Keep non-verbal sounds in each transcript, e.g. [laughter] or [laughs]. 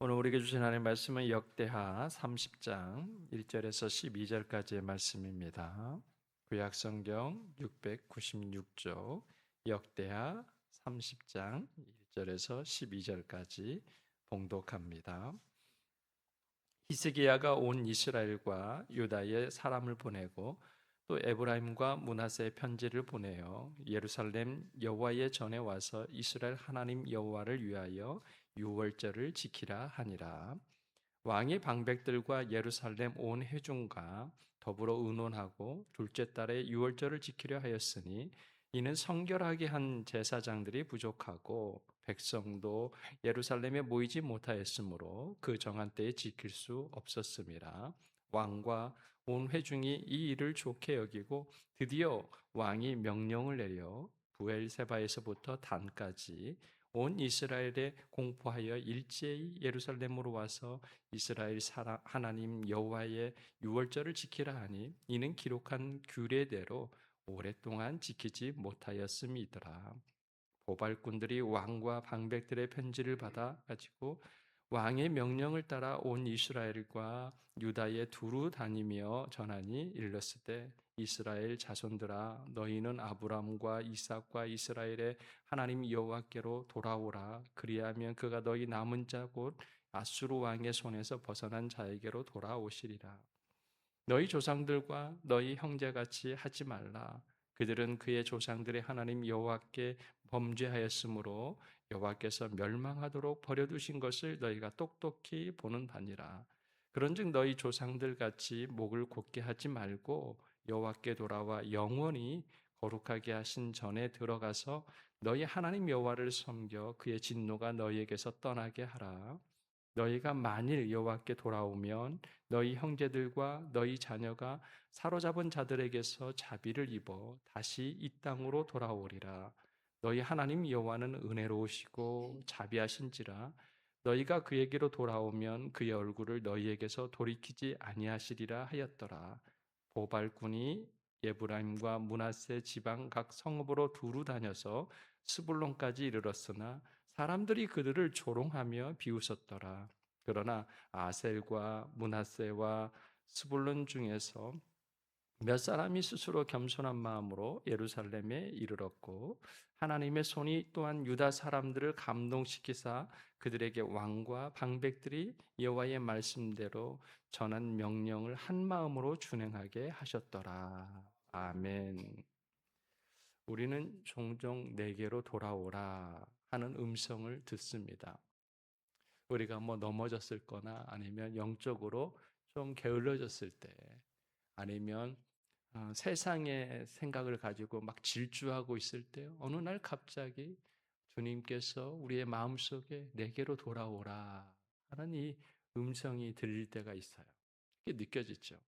오늘 우리에게 주신 하나님의 말씀은 역대하 30장 1절에서 12절까지의 말씀입니다. 구약 성경 696쪽 역대하 30장 1절에서 12절까지 봉독합니다. 히스기야가 온 이스라엘과 유다에 사람을 보내고 또 에브라임과 문하세의 편지를 보내어 예루살렘 여호와의 전에 와서 이스라엘 하나님 여호와를 위하여 유월절을 지키라 하니라. 왕이 방백들과 예루살렘 온 회중과 더불어 의논하고 둘째 달에 유월절을 지키려 하였으니 이는 성결하게 한 제사장들이 부족하고 백성도 예루살렘에 모이지 못하였으므로 그 정한 때에 지킬 수 없었습니다. 왕과 온 회중이 이 일을 좋게 여기고 드디어 왕이 명령을 내려 부엘세바에서부터 단까지 온 이스라엘에 공포하여 일제히 예루살렘으로 와서 이스라엘 하나님 여호와의 유월절을 지키라 하니 이는 기록한 규례대로 오랫동안 지키지 못하였음이더라. 보발꾼들이 왕과 방백들의 편지를 받아 가지고 왕의 명령을 따라 온 이스라엘과 유다에 두루 다니며 전하니 일렀을 때 이스라엘 자손들아 너희는 아브람과 이삭과 이스라엘의 하나님 여호와께로 돌아오라. 그리하면 그가 너희 남은 자 곧 아수르 왕의 손에서 벗어난 자에게로 돌아오시리라. 너희 조상들과 너희 형제같이 하지 말라. 그들은 그의 조상들의 하나님 여호와께 범죄하였으므로 여호와께서 멸망하도록 버려두신 것을 너희가 똑똑히 보는 바니라. 그런즉 너희 조상들 같이 목을 곧게 하지 말고 여호와께 돌아와 영원히 거룩하게 하신 전에 들어가서 너희 하나님 여호와를 섬겨 그의 진노가 너희에게서 떠나게 하라. 너희가 만일 여호와께 돌아오면 너희 형제들과 너희 자녀가 사로잡은 자들에게서 자비를 입어 다시 이 땅으로 돌아오리라. 너희 하나님 여호와는 은혜로우시고 자비하신지라 너희가 그에게로 돌아오면 그의 얼굴을 너희에게서 돌이키지 아니하시리라 하였더라. 보발꾼이 예브라임과 문하세 지방 각 성읍으로 두루 다녀서 스불론까지 이르렀으나 사람들이 그들을 조롱하며 비웃었더라. 그러나 아셀과 문하세와 스불론 중에서 몇 사람이 스스로 겸손한 마음으로 예루살렘에 이르렀고 하나님의 손이 또한 유다 사람들을 감동시키사 그들에게 왕과 방백들이 여호와의 말씀대로 전한 명령을 한 마음으로 준행하게 하셨더라. 아멘. 우리는 종종 내게로 돌아오라 하는 음성을 듣습니다. 우리가 뭐 넘어졌을 거나 아니면 영적으로 좀 게을러졌을 때 아니면 어, 세상의 생각을 가지고 막 질주하고 있을 때 어느 날 갑자기 주님께서 우리의 마음속에 내게로 돌아오라 하는 이 음성이 들릴 때가 있어요. 이게 느껴지죠.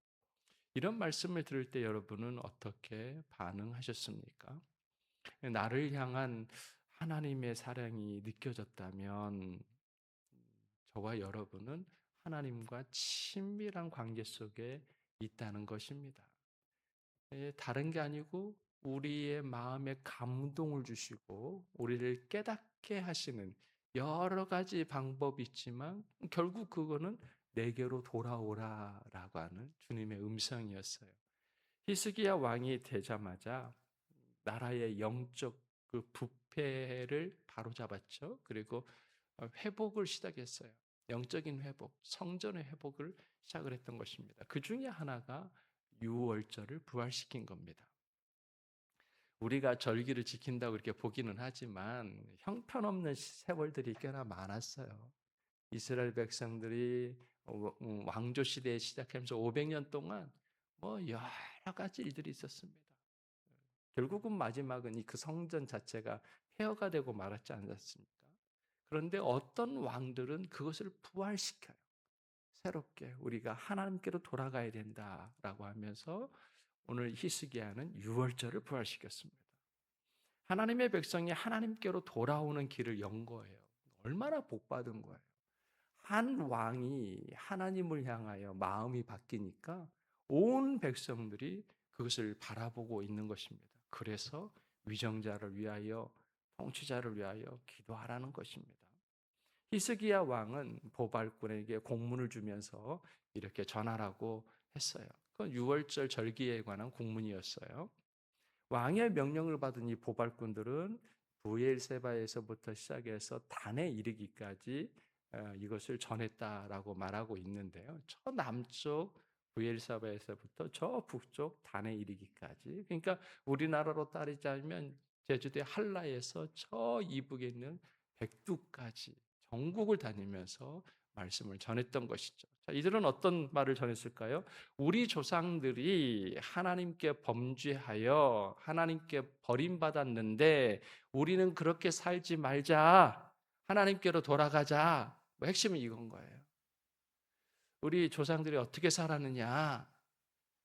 이런 말씀을 들을 때 여러분은 어떻게 반응하셨습니까? 나를 향한 하나님의 사랑이 느껴졌다면 저와 여러분은 하나님과 친밀한 관계 속에 있다는 것입니다. 예, 다른 게 아니고 우리의 마음에 감동을 주시고 우리를 깨닫게 하시는 여러 가지 방법이 있지만 결국 그거는 내게로 돌아오라라고 하는 주님의 음성이었어요. 히스기야 왕이 되자마자 나라의 영적 그 부패를 바로잡았죠. 그리고 회복을 시작했어요. 영적인 회복, 성전의 회복을 시작을 했던 것입니다. 그 중에 하나가 유월절을 부활시킨 겁니다. 우리가 절기를 지킨다고 이렇게 보기는 하지만 형편없는 세월들이 꽤나 많았어요. 이스라엘 백성들이 음, 왕조 시대에 시작하면서 500년 동안 뭐 여러 가지 일들이 있었습니다. 결국은 마지막은 그 성전 자체가 폐허가 되고 말았지 않았습니까? 그런데 어떤 왕들은 그것을 부활시켜요. 새롭게 우리가 하나님께로 돌아가야 된다라고 하면서 오늘 히스기야는 유월절을 부활시켰습니다. 하나님의 백성이 하나님께로 돌아오는 길을 연 거예요. 얼마나 복 받은 거예요. 한 왕이 하나님을 향하여 마음이 바뀌니까 온 백성들이 그것을 바라보고 있는 것입니다. 그래서 위정자를 위하여 통치자를 위하여 기도하라는 것입니다. 히스기야 왕은 보발꾼에게 공문을 주면서 이렇게 전하라고 했어요. 그건 6월절 절기에 관한 공문이었어요. 왕의 명령을 받은 이 보발꾼들은 부엘세바에서부터 시작해서 단에 이르기까지 어, 이것을 전했다라고 말하고 있는데요. 저 남쪽 부엘사바에서부터 저 북쪽 단에 이르기까지. 그러니까 우리나라로 따르자면 제주도의 한라에서 저 이북에 있는 백두까지 전국을 다니면서 말씀을 전했던 것이죠. 자, 이들은 어떤 말을 전했을까요? 우리 조상들이 하나님께 범죄하여 하나님께 버림받았는데 우리는 그렇게 살지 말자. 하나님께로 돌아가자. 뭐 핵심은 이건 거예요. 우리 조상들이 어떻게 살았느냐.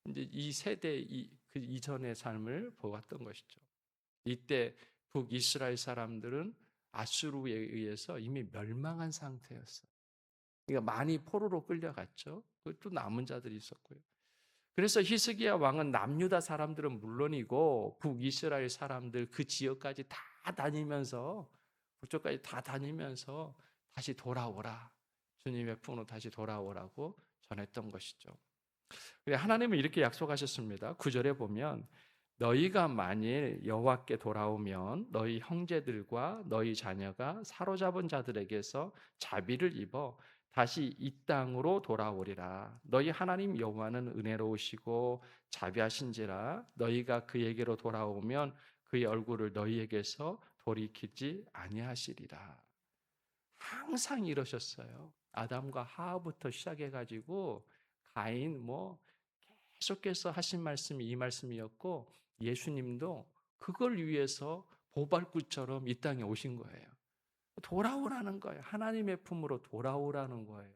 이제 이 세대 이, 그 이전의 삶을 보았던 것이죠. 이때 북이스라엘 사람들은 아수르에 의해서 이미 멸망한 상태였어요. 그러니까 많이 포로로 끌려갔죠. 또 남은 자들이 있었고요. 그래서 히스기야 왕은 남유다 사람들은 물론이고 북이스라엘 사람들 그 지역까지 다 다니면서 북쪽까지 다 다니면서 다시 돌아오라. 주님의 품으로 다시 돌아오라고 전했던 것이죠. 하나님은 이렇게 약속하셨습니다. 구절에 보면 너희가 만일 여호와께 돌아오면 너희 형제들과 너희 자녀가 사로잡은 자들에게서 자비를 입어 다시 이 땅으로 돌아오리라. 너희 하나님 여호와는 은혜로우시고 자비하신지라 너희가 그에게로 돌아오면 그의 얼굴을 너희에게서 돌이키지 아니하시리라. 항상 이러셨어요. 아담과 하하부터 시작해 가지고 가인 뭐 계속해서 하신 말씀이 이 말씀이었고 예수님도 그걸 위해서 보발꾼처럼 이 땅에 오신 거예요. 돌아오라는 거예요. 하나님의 품으로 돌아오라는 거예요.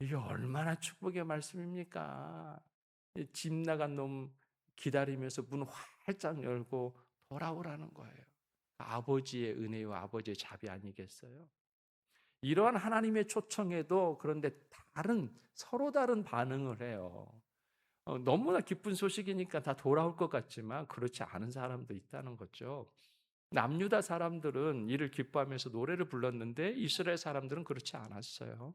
이게 얼마나 축복의 말씀입니까? 집 나간 놈 기다리면서 문 활짝 열고 돌아오라는 거예요. 아버지의 은혜와 아버지의 자비 아니겠어요? 이러한 하나님의 초청에도 그런데 다른 서로 다른 반응을 해요. 어, 너무나 기쁜 소식이니까 다 돌아올 것 같지만 그렇지 않은 사람도 있다는 거죠. 남유다 사람들은 이를 기뻐하면서 노래를 불렀는데 이스라엘 사람들은 그렇지 않았어요.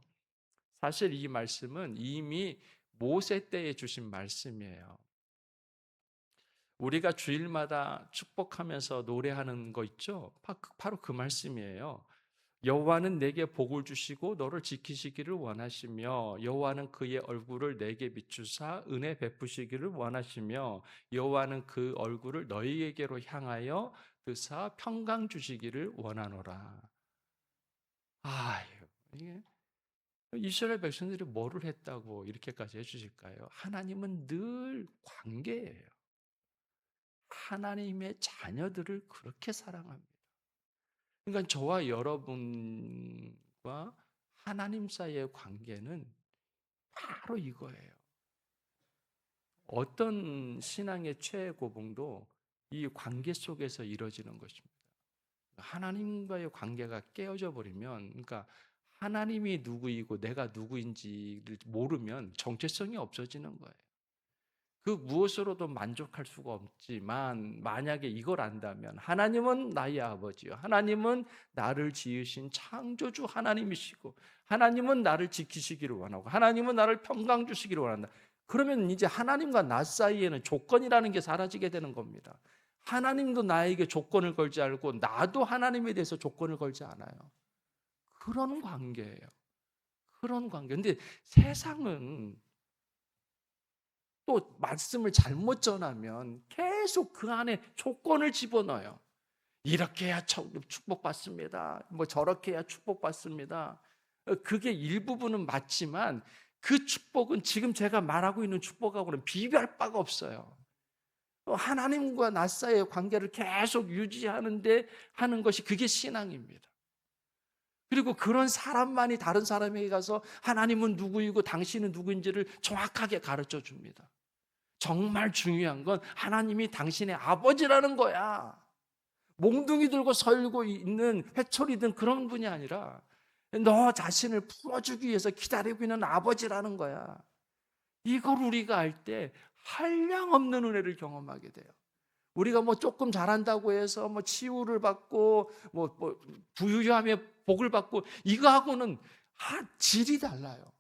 사실 이 말씀은 이미 모세 때에 주신 말씀이에요. 우리가 주일마다 축복하면서 노래하는 거 있죠? 바로 그 말씀이에요. 여호와는 내게 복을 주시고 너를 지키시기를 원하시며 여호와는 그의 얼굴을 내게 비추사 은혜 베푸시기를 원하시며 여호와는 그 얼굴을 너희에게로 향하여 드사 평강 주시기를 원하노라. 아유, 이게 이스라엘 백성들이 뭐를 했다고 이렇게까지 해주실까요? 하나님은 늘 관계예요. 하나님의 자녀들을 그렇게 사랑합니다. 그러니까 저와 여러분과 하나님 사이의 관계는 바로 이거예요. 어떤 신앙의 최고봉도 이 관계 속에서 이루어지는 것입니다. 하나님과의 관계가 깨어져 버리면, 그러니까 하나님이 누구이고 내가 누구인지를 모르면 정체성이 없어지는 거예요. 그 무엇으로도 만족할 수가 없지만 만약에 이걸 안다면 하나님은 나의 아버지요. 하나님은 나를 지으신 창조주 하나님이시고 하나님은 나를 지키시기를 원하고 하나님은 나를 평강 주시기를 원한다. 그러면 이제 하나님과 나 사이에는 조건이라는 게 사라지게 되는 겁니다. 하나님도 나에게 조건을 걸지 않고 나도 하나님에 대해서 조건을 걸지 않아요. 그런 관계예요. 그런 관계. 근데 세상은 또 말씀을 잘못 전하면 계속 그 안에 조건을 집어넣어요. 이렇게 해야 축복받습니다. 뭐 저렇게 해야 축복받습니다. 그게 일부분은 맞지만 그 축복은 지금 제가 말하고 있는 축복하고는 비교할 바가 없어요. 하나님과 나 사이의 관계를 계속 유지하는데 하는 것이 그게 신앙입니다. 그리고 그런 사람만이 다른 사람에게 가서 하나님은 누구이고 당신은 누구인지를 정확하게 가르쳐 줍니다. 정말 중요한 건 하나님이 당신의 아버지라는 거야. 몽둥이 들고 설고 있는 회초리든 그런 분이 아니라 너 자신을 풀어주기 위해서 기다리고 있는 아버지라는 거야. 이걸 우리가 알 때 한량 없는 은혜를 경험하게 돼요. 우리가 뭐 조금 잘한다고 해서 뭐 치유를 받고 뭐, 뭐 부유함에 복을 받고 이거하고는 아, 질이 달라요.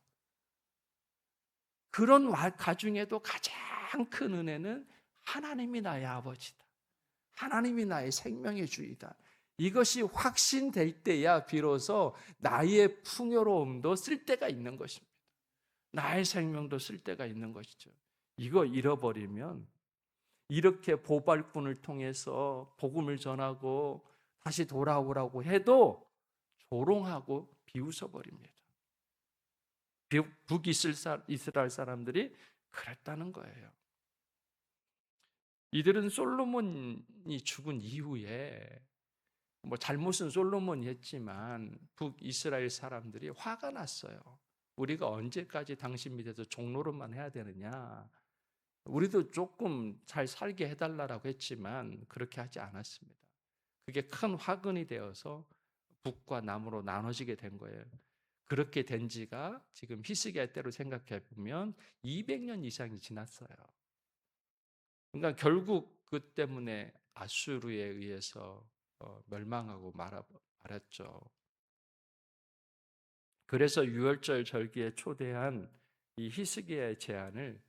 그런 와- 가중에도 가장 큰 은혜는 하나님이 나의 아버지다. 하나님이 나의 생명의 주이다. 이것이 확신될 때야 비로소 나의 풍요로움도 쓸 데가 있는 것입니다. 나의 생명도 쓸 데가 있는 것이죠. 이거 잃어버리면 이렇게 보발꾼을 통해서 복음을 전하고 다시 돌아오라고 해도 조롱하고 비웃어 버립니다. 북이스라엘 사람들이 그랬다는 거예요. 이들은 솔로몬이 죽은 이후에 뭐 잘못은 솔로몬이 했지만 북이스라엘 사람들이 화가 났어요. 우리가 언제까지 당신 밑에서 종로로만 해야 되느냐? 우리도 조금 잘 살게 해달라고 했지만 그렇게 하지 않았습니다. 그게 큰 화근이 되어서 북과 남으로 나눠지게 된 거예요. 그렇게 된 지가 지금 히스기야 때로 생각해 보면 200년 이상이 지났어요. 그러니까 결국 그 때문에 아수르에 의해서 어, 멸망하고 말았죠. 그래서 유월절 절기에 초대한 이 히스기야의 제안을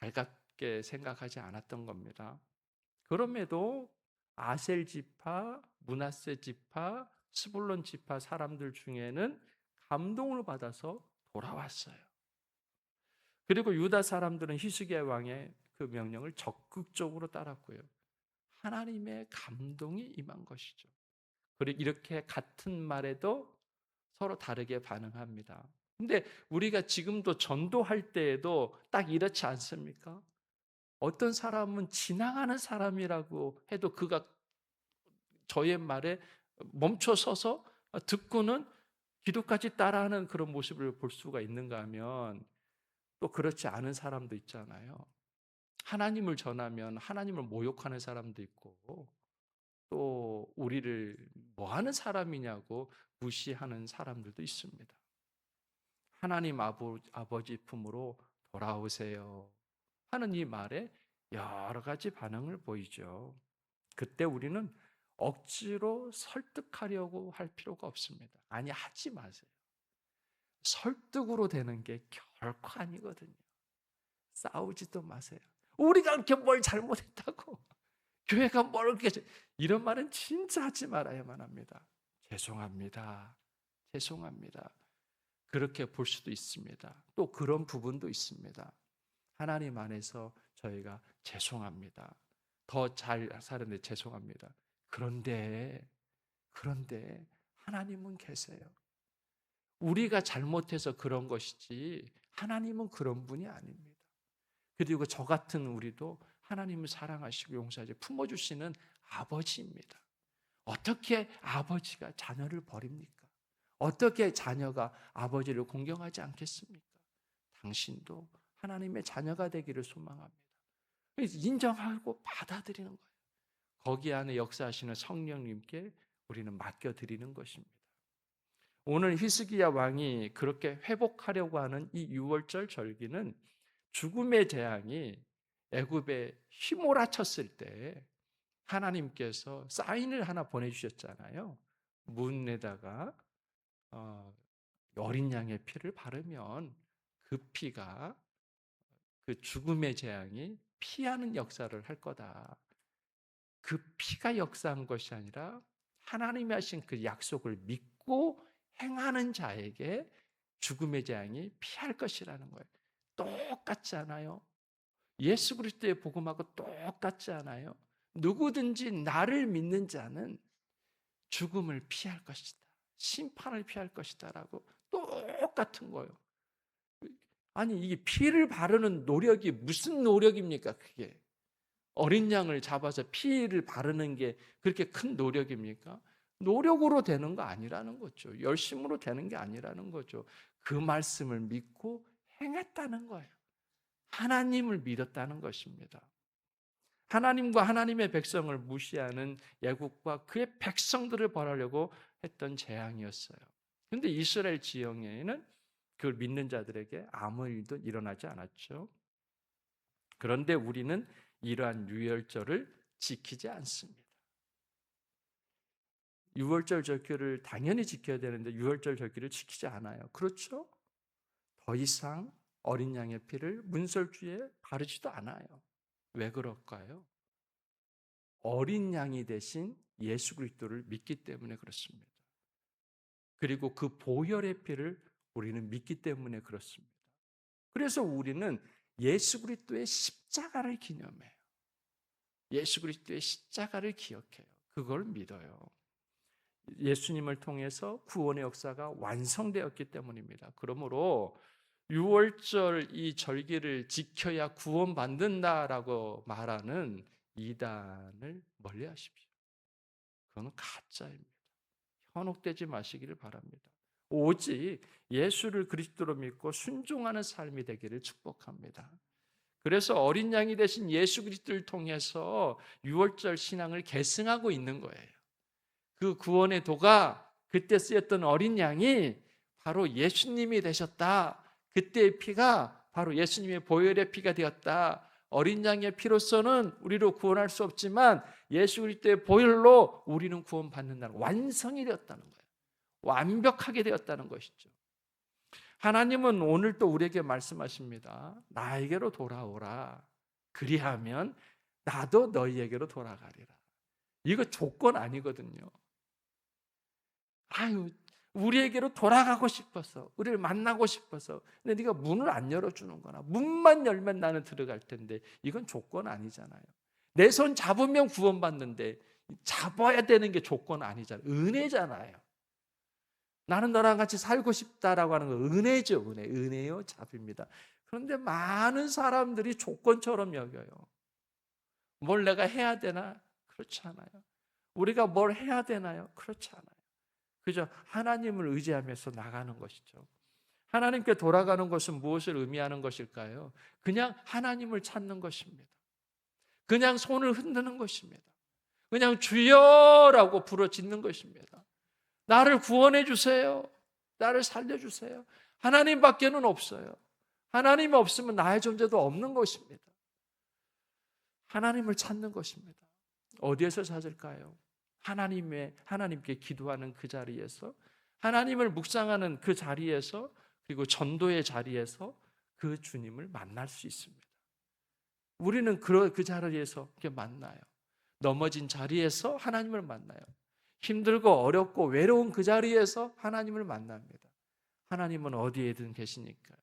달갑게 생각하지 않았던 겁니다. 그럼에도 아셀 지파, 문하세 지파, 스불론 지파 사람들 중에는 감동을 받아서 돌아왔어요. 그리고 유다 사람들은 히스기야 왕의 그 명령을 적극적으로 따랐고요. 하나님의 감동이 임한 것이죠. 그리고 이렇게 같은 말에도 서로 다르게 반응합니다. 근데 우리가 지금도 전도할 때에도 딱 이렇지 않습니까? 어떤 사람은 지나가는 사람이라고 해도 그가 저의 말에 멈춰 서서 듣고는 기도까지 따라하는 그런 모습을 볼 수가 있는가 하면 또 그렇지 않은 사람도 있잖아요. 하나님을 전하면 하나님을 모욕하는 사람도 있고 또 우리를 뭐 하는 사람이냐고 무시하는 사람들도 있습니다. 하나님 아버, 아버지 품으로 돌아오세요. 하는 이 말에 여러 가지 반응을 보이죠. 그때 우리는 억지로 설득하려고 할 필요가 없습니다. 아니, 하지 마세요. 설득으로 되는 게 결코 아니거든요. 싸우지도 마세요. 우리가 그렇게 뭘 잘못했다고. [laughs] 교회가 뭘 그렇게. 이런 말은 진짜 하지 말아야만 합니다. 죄송합니다. 죄송합니다. 그렇게 볼 수도 있습니다. 또 그런 부분도 있습니다. 하나님 안에서 저희가 죄송합니다. 더 잘 사는데 죄송합니다. 그런데, 그런데 하나님은 계세요. 우리가 잘못해서 그런 것이지 하나님은 그런 분이 아닙니다. 그리고 저 같은 우리도 하나님을 사랑하시고 용서하지 품어주시는 아버지입니다. 어떻게 아버지가 자녀를 버립니까? 어떻게 자녀가 아버지를 공경하지 않겠습니까? 당신도 하나님의 자녀가 되기를 소망합니다. 인정하고 받아들이는 거예요. 거기 안에 역사하시는 성령님께 우리는 맡겨 드리는 것입니다. 오늘 히스기야 왕이 그렇게 회복하려고 하는 이 6월절 절기는 죽음의 재앙이 애굽에 휘몰아쳤을 때 하나님께서 사인을 하나 보내주셨잖아요. 문에다가 어, 어린 양의 피를 바르면 그 피가 그 죽음의 재앙이 피하는 역사를 할 거다. 그 피가 역사한 것이 아니라 하나님이 하신 그 약속을 믿고 행하는 자에게 죽음의 재앙이 피할 것이라는 거예요. 똑같지 않아요? 예수 그리스도의 복음하고 똑같지 않아요? 누구든지 나를 믿는 자는 죽음을 피할 것이다. 심판을 피할 것이다라고 똑같은 거예요. 아니 이게 피를 바르는 노력이 무슨 노력입니까? 그게 어린 양을 잡아서 피를 바르는 게 그렇게 큰 노력입니까? 노력으로 되는 거 아니라는 거죠. 열심으로 되는 게 아니라는 거죠. 그 말씀을 믿고 행했다는 거예요. 하나님을 믿었다는 것입니다. 하나님과 하나님의 백성을 무시하는 애국과 그의 백성들을 벌하려고 했던 재앙이었어요. 근데 이스라엘 지형에는 그걸 믿는 자들에게 아무 일도 일어나지 않았죠. 그런데 우리는 이러한 유월절을 지키지 않습니다. 유월절 절기를 당연히 지켜야 되는데 유월절 절기를 지키지 않아요. 그렇죠? 더 이상 어린 양의 피를 문설주에 바르지도 않아요. 왜 그럴까요? 어린 양이 대신 예수 그리스도를 믿기 때문에 그렇습니다. 그리고 그 보혈의 피를 우리는 믿기 때문에 그렇습니다. 그래서 우리는 예수 그리스도의 십자가를 기념해요. 예수 그리스도의 십자가를 기억해요. 그걸 믿어요. 예수님을 통해서 구원의 역사가 완성되었기 때문입니다. 그러므로 6월절 이 절기를 지켜야 구원받는다라고 말하는 이단을 멀리 하십시오. 그건 가짜입니다. 현혹되지 마시기를 바랍니다. 오직 예수를 그리스도로 믿고 순종하는 삶이 되기를 축복합니다. 그래서 어린 양이 되신 예수 그리스도를 통해서 6월절 신앙을 계승하고 있는 거예요. 그 구원의 도가 그때 쓰였던 어린 양이 바로 예수님이 되셨다. 그때의 피가 바로 예수님의 보혈의 피가 되었다. 어린 양의 피로서는 우리로 구원할 수 없지만 예수 그리스도의 보혈로 우리는 구원받는다는 완성이 되었다는 거예요. 완벽하게 되었다는 것이죠. 하나님은 오늘 또 우리에게 말씀하십니다. 나에게로 돌아오라. 그리하면 나도 너희에게로 돌아가리라. 이거 조건 아니거든요. 아유, 우리에게로 돌아가고 싶어서, 우리를 만나고 싶어서. 근데 네가 문을 안 열어주는 거나 문만 열면 나는 들어갈 텐데 이건 조건 아니잖아요. 내 손 잡으면 구원받는데 잡아야 되는 게 조건 아니잖아요. 은혜잖아요. 나는 너랑 같이 살고 싶다라고 하는 거 은혜죠, 은혜. 은혜요, 잡입니다. 그런데 많은 사람들이 조건처럼 여겨요. 뭘 내가 해야 되나? 그렇지 않아요. 우리가 뭘 해야 되나요? 그렇지 않아요. 그저 하나님을 의지하면서 나가는 것이죠. 하나님께 돌아가는 것은 무엇을 의미하는 것일까요? 그냥 하나님을 찾는 것입니다. 그냥 손을 흔드는 것입니다. 그냥 주여라고 부르짖는 것입니다. 나를 구원해 주세요. 나를 살려 주세요. 하나님밖에는 없어요. 하나님 없으면 나의 존재도 없는 것입니다. 하나님을 찾는 것입니다. 어디에서 찾을까요? 하나님의 하나님께 기도하는 그 자리에서 하나님을 묵상하는 그 자리에서 그리고 전도의 자리에서 그 주님을 만날 수 있습니다. 우리는 그, 그 자리에서 만나요. 넘어진 자리에서 하나님을 만나요. 힘들고 어렵고 외로운 그 자리에서 하나님을 만납니다. 하나님은 어디에든 계시니까.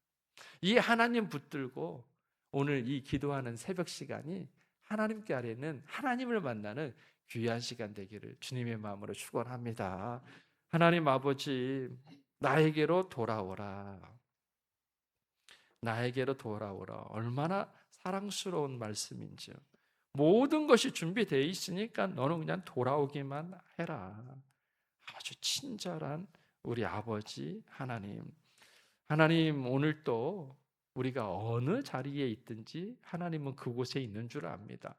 이 하나님 붙들고 오늘 이 기도하는 새벽 시간이 하나님께 아래는 하나님을 만나는 귀한 시간 되기를 주님의 마음으로 축원합니다. 하나님 아버지 나에게로 돌아오라. 나에게로 돌아오라. 얼마나 사랑스러운 말씀인지요. 모든 것이 준비되어 있으니까 너는 그냥 돌아오기만 해라. 아주 친절한 우리 아버지 하나님. 하나님 오늘 또 우리가 어느 자리에 있든지 하나님은 그곳에 있는 줄 압니다.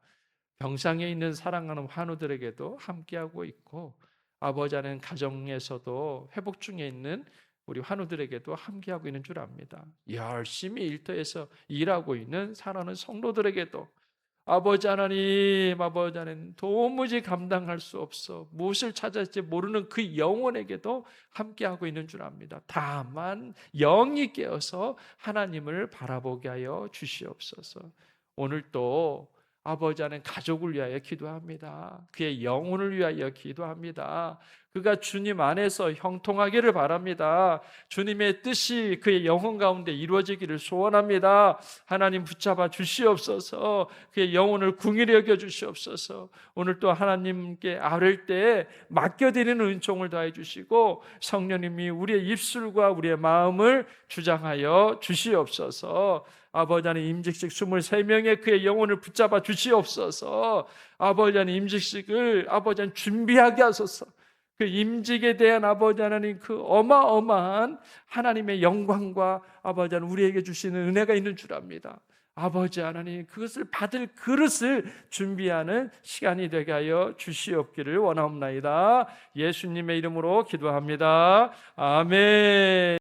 병상에 있는 사랑하는 환우들에게도 함께하고 있고 아버지 하는 가정에서도 회복 중에 있는 우리 환우들에게도 함께하고 있는 줄 압니다. 열심히 일터에서 일하고 있는 사랑하는 성도들에게도 아버지 하나님, 아버지 하나님 도무지 감당할 수 없어 무엇을 찾았지 모르는 그 영혼에게도 함께하고 있는 줄 압니다. 다만 영이 깨어서 하나님을 바라보게 하여 주시옵소서. 오늘 또 아버지 하는 가족을 위하여 기도합니다. 그의 영혼을 위하여 기도합니다. 그가 주님 안에서 형통하기를 바랍니다. 주님의 뜻이 그의 영혼 가운데 이루어지기를 소원합니다. 하나님 붙잡아 주시옵소서. 그의 영혼을 궁일히 여겨 주시옵소서. 오늘 또 하나님께 아뢰 때 맡겨드리는 은총을 다해 주시고 성령님이 우리의 입술과 우리의 마음을 주장하여 주시옵소서. 아버지 하나님 임직식 23명의 그의 영혼을 붙잡아 주시옵소서. 아버지 하나님 임직식을 아버지 하나님 준비하게 하소서. 그 임직에 대한 아버지 하나님 그 어마어마한 하나님의 영광과 아버지 하나님 우리에게 주시는 은혜가 있는 줄 압니다. 아버지 하나님 그것을 받을 그릇을 준비하는 시간이 되게 하여 주시옵기를 원하옵나이다. 예수님의 이름으로 기도합니다. 아멘.